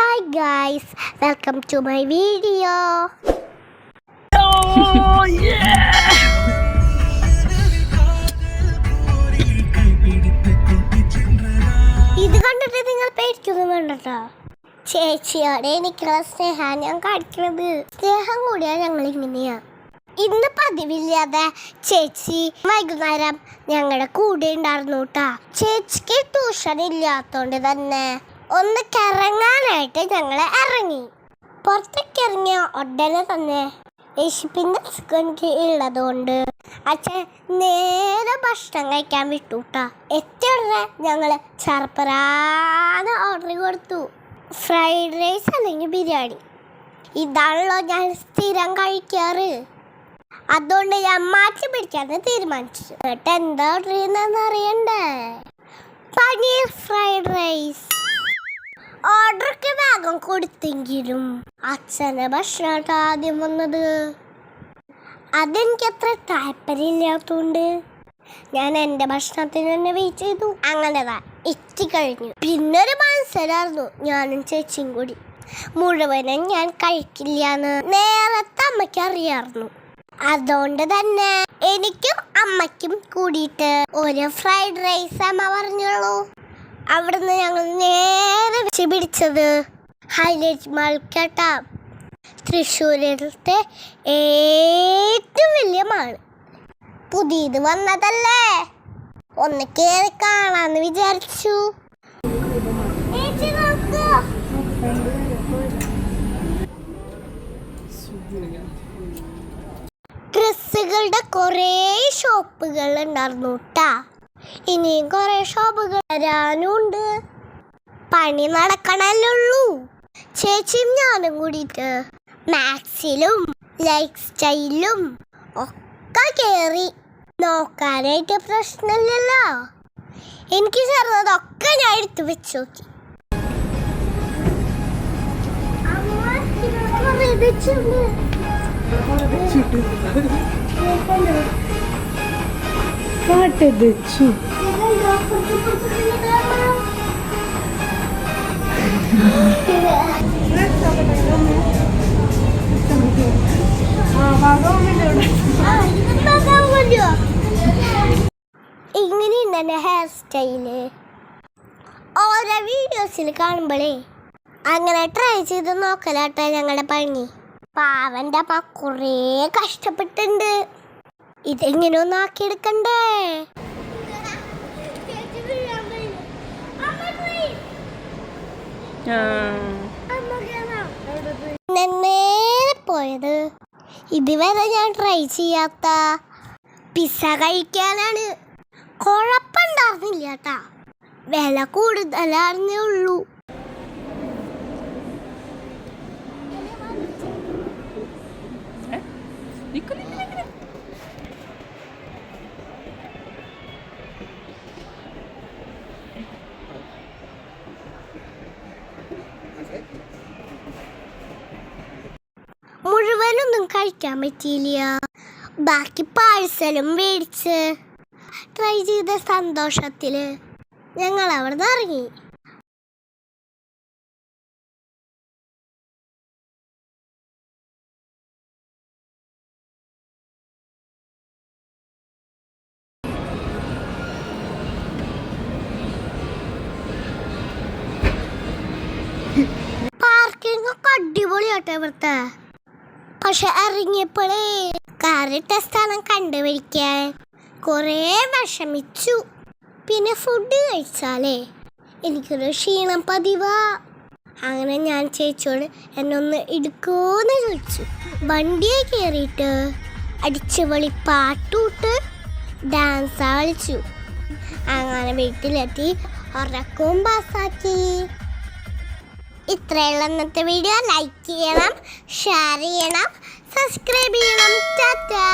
Hi guys, welcome to my video. Oh yeah! ഇത് കണ്ടിട്ട് നിങ്ങൾ പേടിക്കുന്നു വേണ്ടട്ടോ. ചേച്ചിയോടെ എനിക്കുള്ള സ്നേഹം ഞാൻ കാണിക്കുന്നത്. സ്നേഹം കൂടിയാ ഞങ്ങൾ ഇങ്ങനെയാ ഇന്ന് പതിവില്ലാതെ ചേച്ചി വൈകുന്നേരം ഞങ്ങളുടെ കൂടെ ഉണ്ടായിരുന്നു കേട്ടാ ചേച്ചിക്ക് ട്യൂഷൻ ഇല്ലാത്തോണ്ട് തന്നെ. ഒന്ന് കറങ്ങാനായിട്ട് ഞങ്ങൾ ഇറങ്ങി. പുറത്തേക്ക് ഇറങ്ങിയ ഉടനെ തന്നെ യേശുപ്പിന്റെ അസുഖം ഉള്ളതുകൊണ്ട് അച്ഛൻ നേരെ ഭക്ഷണം കഴിക്കാൻ വിട്ടുട്ടാ എത്തിയുടനെ ഞങ്ങൾ ചർപ്പറാന്ന് ഓർഡർ കൊടുത്തു. ഫ്രൈഡ് റൈസ് അല്ലെങ്കിൽ ബിരിയാണി. ഇതാണല്ലോ ഞാൻ സ്ഥിരം കഴിക്കാറ്. അതുകൊണ്ട് ഞാൻ മാറ്റി പിടിക്കാന്ന് തീരുമാനിച്ചു. എന്നിട്ട് എന്താ ഓർഡർ ചെയ്യുന്നതെന്ന് അറിയണ്ടേ? Paneer fried rice. ഓർഡറൊക്കെ വേഗം കൊടുത്തെങ്കിലും അച്ഛനെ ഭക്ഷണമായിട്ട് ആദ്യം വന്നത്. അതെനിക്ക് അത്ര താല്പര്യമില്ലാത്തതുകൊണ്ട് ഞാൻ എന്റെ ഭക്ഷണത്തിന് തന്നെ വെയിറ്റ് ചെയ്തു. അങ്ങനെതാ എത്തി കഴിഞ്ഞു. പിന്നൊരു മത്സരമായിരുന്നു ഞാനും ചേച്ചിയും കൂടി. മുഴുവനും ഞാൻ കഴിക്കില്ല എന്ന് നേരത്തെ അമ്മയ്ക്ക് അറിയാമായിരുന്നു അതുകൊണ്ട് തന്നെ എനിക്കും അമ്മയ്ക്കും കൂടിയിട്ട് ഒരു ഫ്രൈഡ് റൈസ് അമ്മ പറഞ്ഞോളൂ. അവിടുന്ന് ഞങ്ങൾ നേരെ പിടിച്ചത്. ഹൈലൈറ്റ് മൽക്കട്ട തൃശ്ശൂരിലത്തെ ഏറ്റവും വലിയ മാൾ പുതിയത് വന്നതല്ലേ? ഒന്ന് കയറി കാണാന്ന് വിചാരിച്ചു. ഡ്രസ്സുകളുടെ കുറേ ഷോപ്പുകൾ ഉണ്ടായിരുന്നു കേട്ടാ ഇനിയും കുറെ ഷോപ്പുകൾ വരാനുണ്ട്. പണി നടക്കണല്ലുള്ളൂ. ചേച്ചിയും ഞാനും കൂടിയിട്ട് മാക്സിലും ലൈഫ് സ്റ്റൈലും ഒക്കെ കയറി നോക്കാനായിട്ട് പ്രശ്നമില്ലല്ലോ. എനിക്ക് ചേർന്നതൊക്കെ ഞാൻ എടുത്തു വെച്ച് നോക്കി. പാട്ട് വെച്ചു ഇങ്ങനെയുണ്ട് എന്റെ ഹെയർ സ്റ്റൈൽ ഓരോ വീഡിയോസിൽ കാണുമ്പോഴേ അങ്ങനെ ട്രൈ ചെയ്ത് നോക്കലാട്ടെ ഞങ്ങളുടെ പണി. പാവന്റെ അമ്മ കുറേ കഷ്ടപ്പെട്ടുണ്ട് ഇതെങ്ങനെ ഒന്ന് ആക്കിയെടുക്കണ്ടേ നേരെ പോയത്. ഇതുവരെ ഞാൻ ട്രൈ ചെയ്യാത്ത പിസ്സ കഴിക്കാനാണ്. കുഴപ്പമുണ്ടായിരുന്നില്ല കേട്ടാ വില കൂടുതലായിരുന്നേ ഉള്ളൂ. മുഴുവനൊന്നും കഴിക്കാൻ പറ്റിയില്ല. ബാക്കി പാഴ്സലും മേടിച്ച്. ട്രൈ ചെയ്ത സന്തോഷത്തിൽ ഞങ്ങൾ അവിടെ നിന്ന് ഇറങ്ങി. പാർക്കിംഗ് ഒക്കെ അടിപൊളിയാട്ടെ ഇവിടുത്തെ. പക്ഷെ അറിഞ്ഞപ്പോഴേ കറിട്ട സ്ഥലം കണ്ടുപിടിക്കാൻ കുറേ വിഷമിച്ചു. പിന്നെ ഫുഡ് കഴിച്ചാലേ? എനിക്കൊരു ക്ഷീണം പതിവാ. അങ്ങനെ ഞാൻ ചേച്ചിയോട് എന്നെ ഒന്ന് എടുക്കുമെന്ന് ചോദിച്ചു വണ്ടിയെ കയറിയിട്ട് അടിച്ചുപൊളി പാട്ടൂട്ട് ഡാൻസ് കളിച്ചു. അങ്ങനെ വീട്ടിലെത്തി ഉറക്കവും പാസ്സാക്കി ഇത്രയുള്ള ഇന്നത്തെ വീഡിയോ. ലൈക്ക് ചെയ്യണം ഷെയർ ചെയ്യണം സബ്സ്ക്രൈബ് ചെയ്യണം. ടാറ്റാ